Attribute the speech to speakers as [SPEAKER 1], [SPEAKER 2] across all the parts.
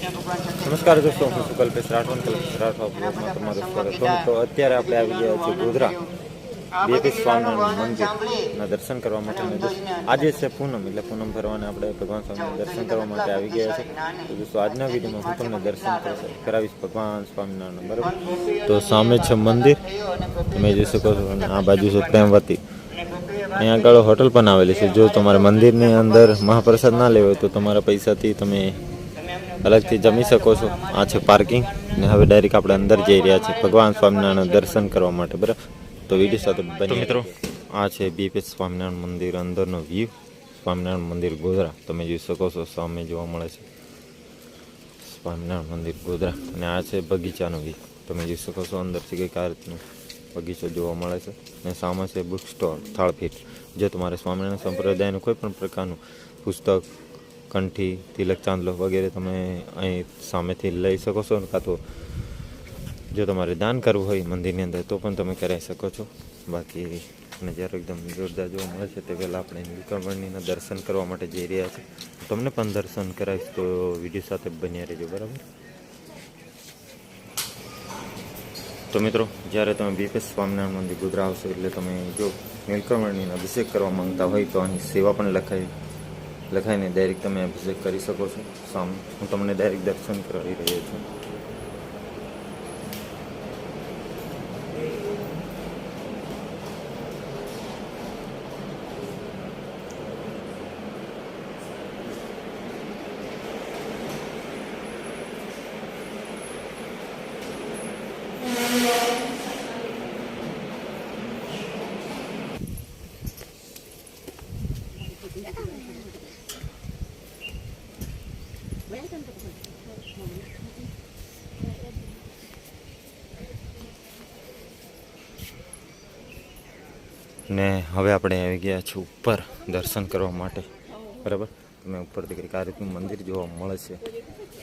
[SPEAKER 1] નમસ્કાર દોસ્તો, હું છું કલ્પેશ રાઠોડ કલ્પેશ રાઠોડ બ્લોગમાં તમારું સ્વાગત તો અત્યારે આપણે આવી ગયા છીએ ગોધરા. બેપી સ્વામિનારાયણ મંદિરના દર્શન કરવા માટે આજે છે પૂનમ, એટલે પૂનમ ભરવાને આપણે ભગવાન સ્વામીના દર્શન કરવા માટે આવી ગયા છે. તો દોસ્તો, આજના વિડીયોમાં હું તમને દર્શન કરાવીશ ભગવાન સ્વામિનારાયણ બરાબર? તો સામે છે મંદિર. તમે જોઈ શકો છો આ બાજુ છે પ્રેમવતી. અહીંયા આગળ હોટલ પણ આવેલી છે. જો તમારે મંદિરની અંદર મહાપ્રસાદ ના લેવો તો તમારા પૈસાથી તમે અલગથી જમી શકો છો. આ છે પાર્કિંગ ને હવે ડાયરેક્ટ આપણે અંદર જઈ રહ્યા છીએ. ભગવાન સ્વામિનારાયણ દર્શન કરવા માટે બરાબર? તો વીડિયો સાથે બની મિત્રો? આ છે બીપીએસ સ્વામિનારાયણ મંદિર અંદરનો વ્યૂ સ્વામિનારાયણ મંદિર ગોધરા. તમે જોઈ શકો છો સામે જોવા મળે છે. સ્વામિનારાયણ મંદિર ગોધરા. અને આ છે બગીચાનો વ્યૂ તમે જોઈ શકો છો અંદરથી કંઈક આ રીતનું બગીચો જોવા મળે છે. અને સામે છે બુક સ્ટોર થાળપીઠ જો તમારે સ્વામિનારાયણ સંપ્રદાયનું કોઈ પણ પ્રકારનું પુસ્તક કંઠી, તિલક, ચાંદલો વગેરે તમે અહીં સામેથી લઈ શકો છો કાં તો જો તમારે દાન કરવું હોય મંદિરની અંદર, તો પણ તમે કરાવી શકો છો. બાકી નજારો એકદમ જોરદાર જોવા મળે છે. તે પહેલાં આપણે નીલકંઠમણીના દર્શન કરવા માટે જઈ રહ્યા છીએ તમને પણ દર્શન કરાવીશ, તો વીડિયો સાથે બન્યા રહેજો, બરાબર? તો મિત્રો, જ્યારે તમે બીપેશ સ્વામિનારાયણ મંદિર ગુજરાત આવશો એટલે તમે જો નીલકંઠમણીનો અભિષેક કરવા માંગતા હોય તો અહીં સેવા પણ લખાઈ લખાઈને ડાયરેક્ટ તમે અભિષેક કરી શકો છો. સામે હું તમને ડાયરેક્ટ દર્શન કરાવી રહ્યો છું. ને હવે આપણે આવી ગયા છીએ ઉપર દર્શન કરવા માટે. બરાબર? તમે ઉપરથી કંઈક રીતનું મંદિર જોવા મળે છે.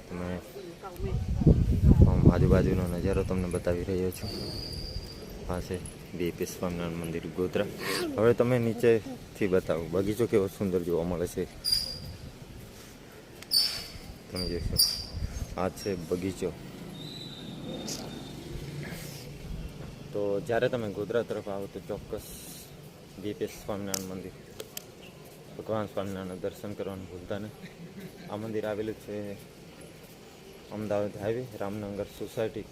[SPEAKER 1] તમે આજુબાજુનો નજારો તમને બતાવી રહ્યો છું. આ છે બીપી સ્વામિનારાયણ મંદિર, ગોધરા. હવે તમે નીચેથી બતાવો. બગીચો કેવો સુંદર જોવા મળે છે? તમે જોશો. આ છે બગીચો. તો જ્યારે તમે ગોધરા તરફ આવો તો ચોક્કસ બીપીએસ સ્વામિનારાયણ મંદિર. ભગવાન સ્વામિનારાયણ દર્શન કરવાનું ભૂલતા નહીં. આ મંદિર આવેલું છે અમદાવાદ હાઈવે, રામનગર સોસાયટી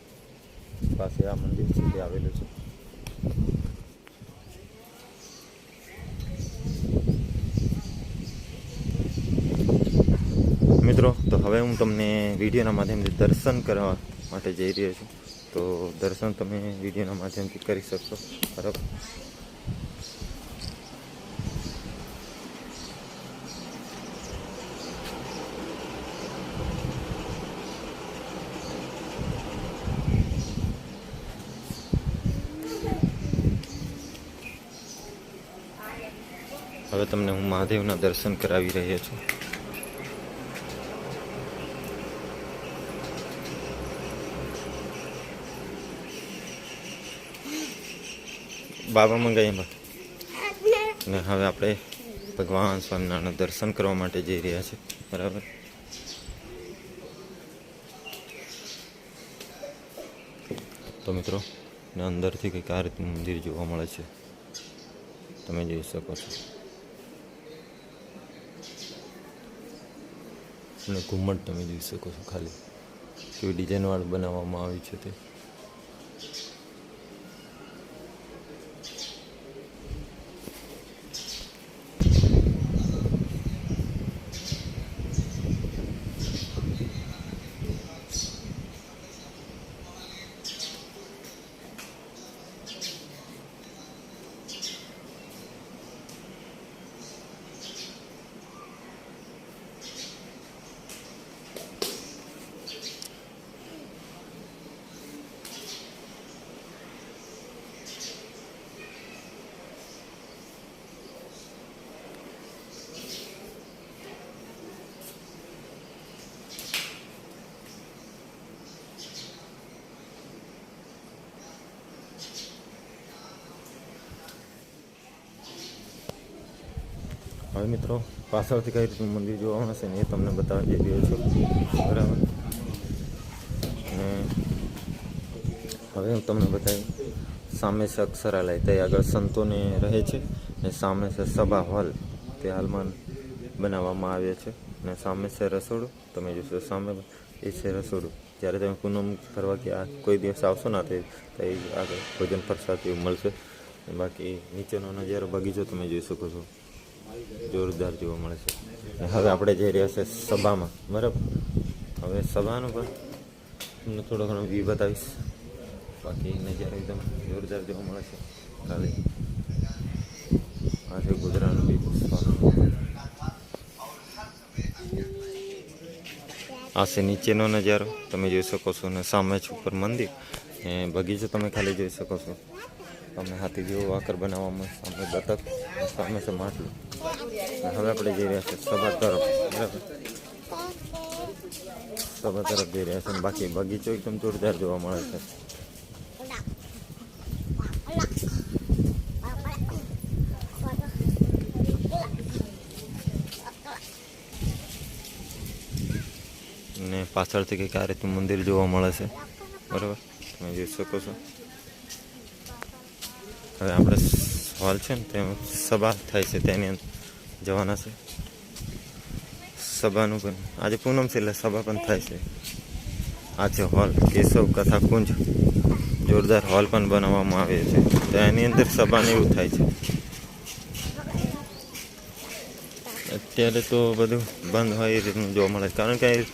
[SPEAKER 1] પાસે આ મંદિર તે આવેલું છે. મિત્રો, તો હવે હું તમને વિડીયોના માધ્યમથી દર્શન કરવા માટે જઈ રહ્યો છું. તો દર્શન તમે વિડીયોના માધ્યમથી કરી શકશો. બરાબર? હવે તમને હું મહાદેવના દર્શન કરાવી રહ્યો છું. બાબા મંગાઈ ને હવે આપણે ભગવાન સ્વામિનારાયણ દર્શન કરવા માટે જઈ રહ્યા છે બરાબર? તો મિત્રો, ને અંદરથી કંઈક આ રીતનું મંદિર જોવા મળે છે. તમે જોઈ શકો છો. અને ઘુમ્મટ તમે જોઈ શકો છો ખાલી. કેવી ડિઝાઇનવાળું બનાવવામાં આવ્યું છે તે. હવે મિત્રો, પાછળથી કઈ રીતનું મંદિર જોવા મળશે ને એ તમને બતાવવા જઈ રહ્યો છું. બરાબર? અને હવે હું તમને બતાવી સામે છે અક્ષરાલય. ત્યાં આગળ સંતોને રહે છે ને સામે છે સભા હોલ. તે હાલમાં બનાવવામાં આવે છે. ને સામે છે રસોડું. તમે જોશો સામે એ છે રસોડું. જ્યારે તમે પૂનમ ફરવા કે આ કોઈ દિવસ આવશો ના તે આગળ ભોજન પ્રસાદ એવું મળશે. બાકી નીચેનો નજારો બગીચો તમે જોઈ શકો છો. જોરદાર જોવા મળે છે. ને હવે આપણે જઈ રહ્યા છે સભામાં, બરાબર? હવે સભાનું પણ તમને થોડો ઘણો વ્યૂ બતાવીશ. બાકી નજારો એકદમ જોરદાર જોવા મળે છે. ખાલી આ છે ગુજરાતનું બી આ છે નીચેનો નજારો. તમે જોઈ શકો છો અને સામે છે ઉપર મંદિર. ને બગીચો તમે ખાલી જોઈ શકો છો. સામે હાથી જેવો વાકર બનાવવામાં સામે બતક સામે છે માટલું. હવે આપણે જઈ રહ્યા છીએ સભા તરફ, બરાબર? સભા તરફ જઈ રહ્યા છે બાકી બગીચો એકદમ જોરદાર જોવા મળે છે. ને પાછળથી કંઈક આ રીતનું મંદિર જોવા મળે છે. બરાબર? તમે જોઈ શકો છો. હવે આપણે હોલ છે ને તેમાં સભા થાય છે, તેની અંદર જવાના છે. સભાનું પણ, આજે પૂનમ છે એટલે સભા પણ થાય છે. આ છે હોલ, કેશવ કથા કુંજ જોરદાર હોલ પણ બનાવવામાં આવે છે. તો એની અંદર સભાને એવું થાય છે. અત્યારે તો બધું બંધ હોય એ રીતનું જોવા મળે છે. કારણ કે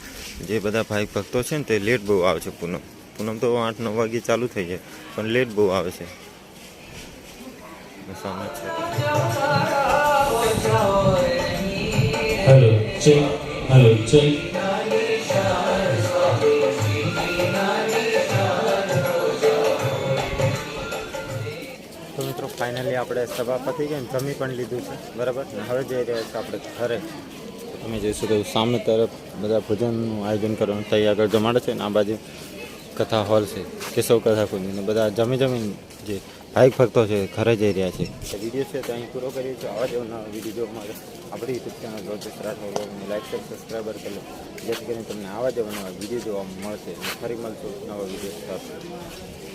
[SPEAKER 1] જે બધા ભાઈ ભક્તો છે ને, તે લેટ બહુ આવે છે પૂનમ. પૂનમ તો આઠ નવ વાગે ચાલુ થઈ જાય, પણ લેટ બહુ આવે છે. સામે
[SPEAKER 2] Hello, check. Hello, check.
[SPEAKER 1] તો મિત્રો ફાઇનલી આપણે સભા પતી ગઈ જમી પણ લીધું છે બરાબર હવે જઈ રહ્યા છે આપણે ઘરે તમે જોઈ શકો સામે તરફ બધા ભોજનનું આયોજન કરવાનું તૈયાર આગળ જમાડે છે ને આ બાજુ કથા હોલ છે કેશવ કથા કુંજ બધા જમી જમીને જે ભાઈક ભક્તો છે, ઘરે જઈ રહ્યા છે. વીડિયો છે, તો અહીં પૂરો કરીએ છીએ. આવા નવા વીડિયો જોવા માટે આપણી YouTube channel Rojesh Rathod like share subscriber કરી લો. જેથી કરીને તમને આવા જેવા નવા વીડિયો જોવા મળશે. ફરી મળશું નવા વીડિયો સાથે.